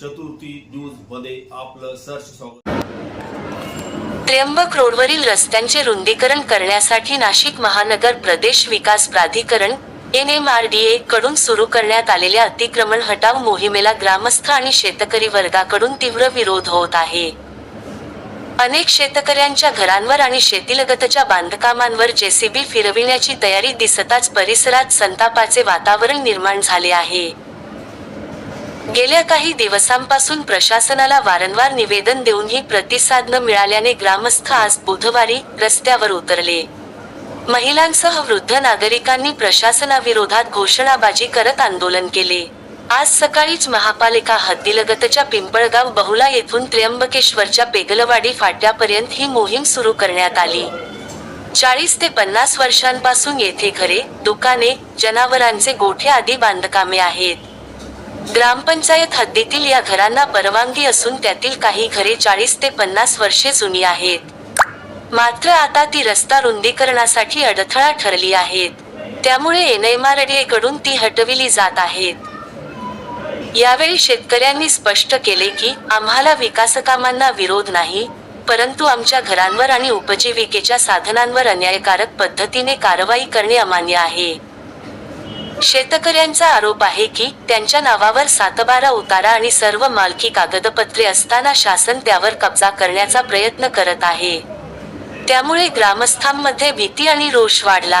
चतुर्थी न्यूजमध्ये आपलं सर्च स्वागत. त्र्यंबक रोडवरील रस्त्यांचे रुंदीकरण करण्यासाठी नाशिक महानगर प्रदेश विकास प्राधिकरण N M R D A कडून सुरू करण्यात आलेल्या अतिक्रमण हटाव मोहिमेला ग्रामस्थ आणि शेतकरी वर्गाकडून तीव्र विरोध होत आहे. अनेक शेतकऱ्यांच्या घरांवर आणि शेतीलगतच्या बांधकामांवर जेसीबी फिरविण्याची तयारी दिसताच परिसरात संतापाचे वातावरण निर्माण झाले आहे. गेल्या काही दिवसांपासून प्रशासनाला वारंवार निवेदन देऊनही प्रतिसाद न मिळाल्याने ग्रामस्थ आज बुधवारी रस्त्यावर उतरले. महिलांसह वृद्ध नागरिकांनी प्रशासनाविरोधात घोषणाबाजी करत आंदोलन केले. आज सकाळीच महापालिका हद्दीलगतच्या पिंपळगाव बहुला येथून त्र्यंबकेश्वरच्या पेगलवाडी फाट्यापर्यंत ही मोहीम सुरू करण्यात आली. चाळीस ते पन्नास वर्षांपासून येथे घरे दुकाने जनावरांचे गोठे आदी बांधकामे आहेत. ग्रामपंचायत हद्दीतील या घरांना परवानगी असून त्यातील काही घरे चाळीस ते पन्नास वर्षे जुनी आहेत. मात्र आता ती रस्ता रुंदीकरणासाठी अडथळा ठरली आहेत. त्यामुळे एनएमआरडीए कडून ती हटविली जात आहेत. यावेळी शेतकऱ्यांनी स्पष्ट केले की आम्हाला विकासकामांना विरोध नाही परंतु आमच्या घरांवर आणि उपजीविकेच्या साधनांवर अन्यायकारक पद्धतीने कारवाई करणे अमान्य आहे. शेतकऱ्यांचा आरोप आहे की त्यांच्या नावावर सातबारा उतारा आणि सर्व मालकी कागदपत्रे असताना शासन त्यावर कब्जा करण्याचा प्रयत्न करत आहे. त्यामुळे ग्रामस्थांमध्ये भीती आणि रोष वाढला.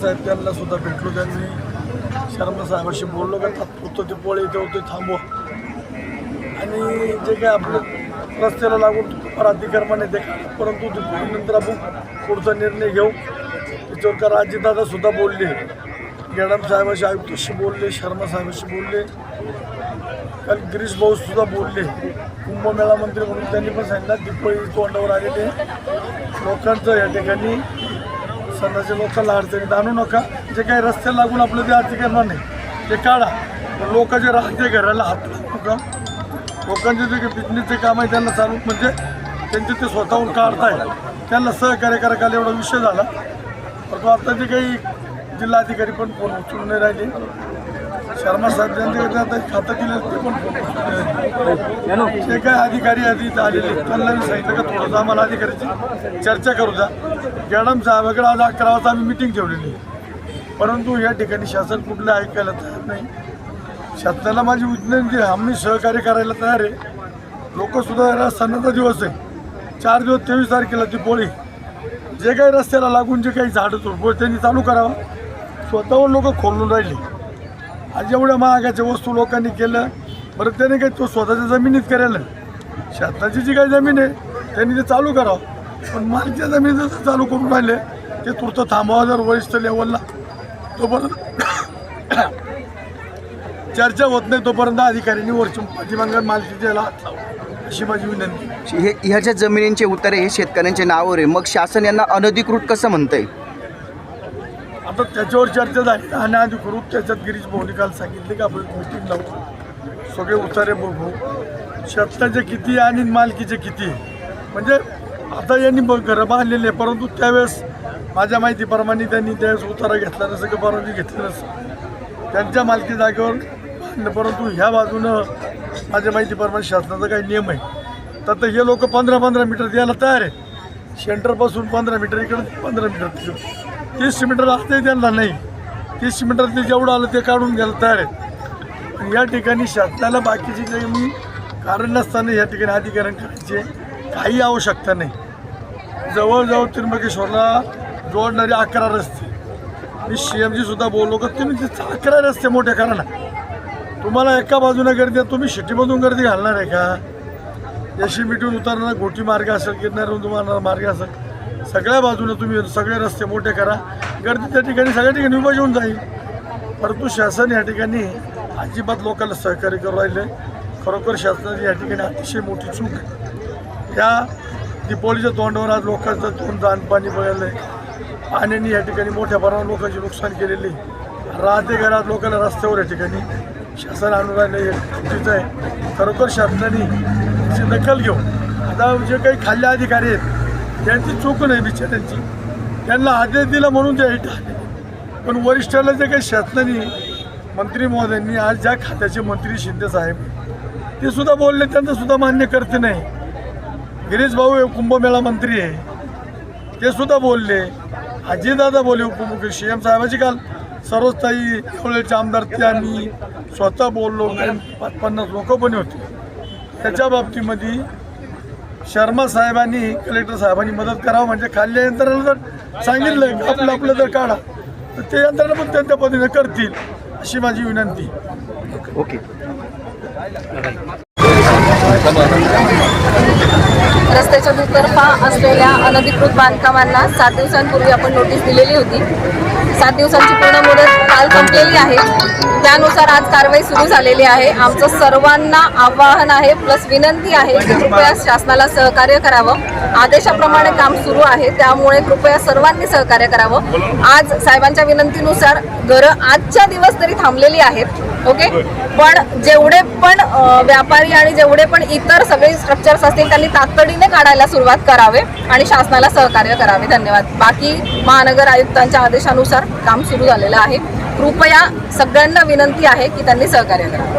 साहेब त्यांना सुद्धा भेटलो त्यांनी शर्मा साहेबाशी बोललो का तात्पुरतं ते पोळे इथे होते थांबव आणि जे काय आपलं रस्त्याला लागून अतिक्रमाने ते परंतु ते नंतर आपण पुढचा निर्णय घेऊ. त्याच्यावर का सुद्धा बोलले. गॅडम साहेबाशी आयुक्तशी बोलले शर्मा साहेबाशी बोलले. काल गिरीश भाऊ सुद्धा बोलले. कुंभमेळा मंत्री म्हणून त्यांनी पण सांगितलं दिपळी तोंडावर आलेले. लोकांचं या ठिकाणी सणाच्या लोकांना अडचणीत आणू नका. जे काही रस्ते लागून आपलं ते आर्थिक करणार नाही. ते काढा. लोक लोकांचे राहते घराला हात नका. लोकांचे जे काही बिझनेसचे काम आहे त्यांना चालू म्हणजे त्यांचे ते स्वतःहून काढताय. त्यांना सहकार्य करा काल एवढा विषय झाला. परंतु आता जे काही जिल्हाधिकारी पण फोन उचलून नाही राहिले. शर्मा साहेब त्यांच्याकडे आता खातं दिलं ते पण फोन उचलून राहिले. जे काय अधिकारी आधी आलेले त्यांना मी सांगितलं का थोडंसं आम्हाला अधिकाऱ्याची चर्चा करू द्या. मॅडम साहेबाकडे आज अकरा वाजता आम्ही मिटिंग ठेवलेली आहे. परंतु या ठिकाणी शासन कुठलं ऐकायला तयार नाही. शासनाला माझी विज्ञान आम्ही सहकार्य करायला तयार आहे. लोक सुद्धा सणाचा दिवस आहे. चार दिवस तेवीस तारखेला ती पोळी. जे काही रस्त्याला लागून जे काही झाडं तुडपोळ त्यांनी चालू करावं. स्वतःहून लोक खोलून राहिली. आज एवढ्या महागाच्या वस्तू लोकांनी केलं. बरं त्याने काही तो स्वतःच्या जमिनीत करेल शेताची जी काही जमीन आहे त्यांनी ते चालू करावं. पण मालकीच्या जमीन जसं चालू करून राहिले ते तुर्त थांबावं जर वरिष्ठ लेवलला. तोपर्यंत चर्चा होत नाही तोपर्यंत अधिकाऱ्यांनी वरच्या पाठीमागं मालकीच्या हात लावला अशी माझी विनंती. हे ह्याच्या जमिनींचे उतारे हे शेतकऱ्यांच्या नावावर आहे मग शासन यांना अनधिकृत कसं म्हणतंय? आता त्याच्यावर चर्चा झाली. आणि अधिकृत त्याच्यात गिरीश भाऊनी काल सांगितले की आपण मीटिंग लावू सगळे उतारे बघू. शेताचे किती आणि मालकीचे किती म्हणजे आता यांनी घरं बांधलेले आहे, परंतु त्यावेळेस माझ्या माहितीप्रमाणे त्यांनी त्यावेळेस उतारा घेतला नसं की परवानगी घेतली नसं त्यांच्या मालकी जागेवर परंतु ह्या बाजूनं माझ्या माहितीप्रमाणे शासनाचा काही नियम आहे. तर हे लोक पंधरा पंधरा मीटर द्यायला तयार आहे. सेंटरपासून पंधरा मीटर इकडं पंधरा मीटर तिकडं. तीस मीटर असते त्यांना नाही. तीस मीटर ते जेवढं आलं ते काढून घ्यायला तयार आहेत. या ठिकाणी शासनाला बाकीचे जे मी कारण नसताना या ठिकाणी अधिकरण करायचे काही आवश्यकता नाही. जवळजवळ त्र्यंबकेश्वरला जोडणारे अकरा रस्ते. मी सी एम जीसुद्धा बोललो का तुम्ही तिथे अकरा रस्ते मोठे करा ना तुम्हाला एका बाजूने गर्दी आहे तुम्ही शिटीमधून गर्दी घालणार आहे का? यशी मिठून उतरणार घोटी मार्ग असेल गिरणारून तुम्हाला मार्ग असेल सगळ्या बाजूने तुम्ही सगळे रस्ते मोठे करा. गर्दी त्या ठिकाणी सगळ्या ठिकाणी उभा येऊन जाईल. परंतु शासन या ठिकाणी अजिबात लोकांना सहकार्य करू राहिले. खरोखर शासनाची या ठिकाणी अतिशय मोठी चूक. आहे या दिपोळीच्या तोंडावर आज लोकांचं तोंड दानपाणी बघायला आहे पाण्याने या ठिकाणी मोठ्या प्रमाणात लोकांची नुकसान केलेली राहते घरात लोकांना रस्त्यावर या ठिकाणी. शासन आणून राहिलं चुकीचं आहे. खरोखर शासनाने याची दखल घेऊन आता जे काही खाल्ले अधिकारी आहेत त्यांची चूक नाही बिचाऱ्यांची त्यांना आदेश दिला म्हणून ते इथं पण वरिष्ठाला जे काही शासनाने मंत्री महोदयांनी आज ज्या खात्याचे मंत्री शिंदे साहेब ते सुद्धा बोलले त्यांचं सुद्धा मान्य करते नाही. गिरीश भाऊ हे कुंभमेळा मंत्री आहे. ते सुद्धा बोलले. अजितदादा बोलले उपमुख्य सी एम साहेबाची काल सर्वताई देवळेचे आमदार ते आम्ही स्वतः बोललो. पाच पन्नास लोक पण होते. त्याच्या बाबतीमध्ये शर्मा साहेबांनी कलेक्टर साहेबांनी मदत करावं म्हणजे खाल्ल्या यंत्रणा जर सांगितलं आपलं आपलं जर काढा तर ते यंत्रणा पण त्यांच्या पद्धतीने करतील अशी माझी विनंती. ओके. रस्त्याच्या दुतर्फा असलेल्या अनधिकृत बांधकामांना सात दिवसांपूर्वी आपण नोटीस दिलेली होती. सात दिवसांची पूर्ण मुदत काल संपलेली आहे. त्यानुसार आज कारवाई सुरू झालेली आहे. आमचं सर्वांना आवाहन आहे प्लस विनंती आहे की कृपया शासनाला सहकार्य करावं. आदेशाप्रमाणे काम सुरू आहे त्यामुळे कृपया सर्वांनी सहकार्य करावं. आज साहेबांच्या विनंतीनुसार घरं आजच्या दिवस तरी थांबलेली आहेत ओके? पण जेवढे पण व्यापारी आणि जेवढे पण इतर सगळे स्ट्रक्चर्स असतील त्यांनी तातडीने काढायला सुरुवात करावे आणि शासनाला सहकार्य करावे. धन्यवाद. बाकी महानगर आयुक्तांच्या आदेशानुसार काम सुरू झालेलं आहे. कृपया सगळ्यांना विनंती आहे की त्यांनी सहकार्य करावं